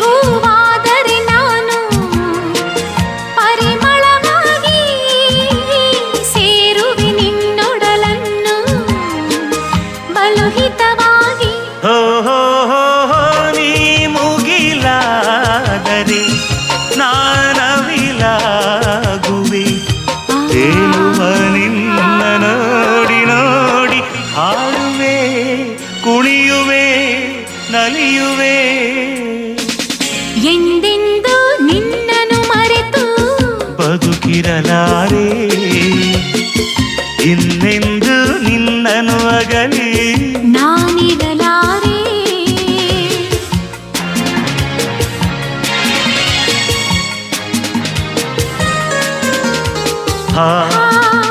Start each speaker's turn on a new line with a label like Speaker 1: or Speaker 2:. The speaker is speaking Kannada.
Speaker 1: ಹೂವಾದರಿ ನಾನು ಪರಿಮಳಿ ಸೇರುವಿ ನಿನ್ನುಡಲನ್ನು ಬಲುಹಿತವಾಗಿ
Speaker 2: ಓ ಹೋ ಹೋ ಹೋ ನೀ ಮುಗಿಲಾದರಿ ನಾನಗುವಿ ನೋಡಿ ನೋಡಿ ಹಾವೇ ಕುಣಿಯುವೆ ನಲಿಯುವೆ ಇರಲಾರೆ ಇನ್ನೆಂದು ನಿನ್ನನು ಅಗಲಿ
Speaker 1: ನಾನಿರಲಾರೆ
Speaker 2: ಹಾ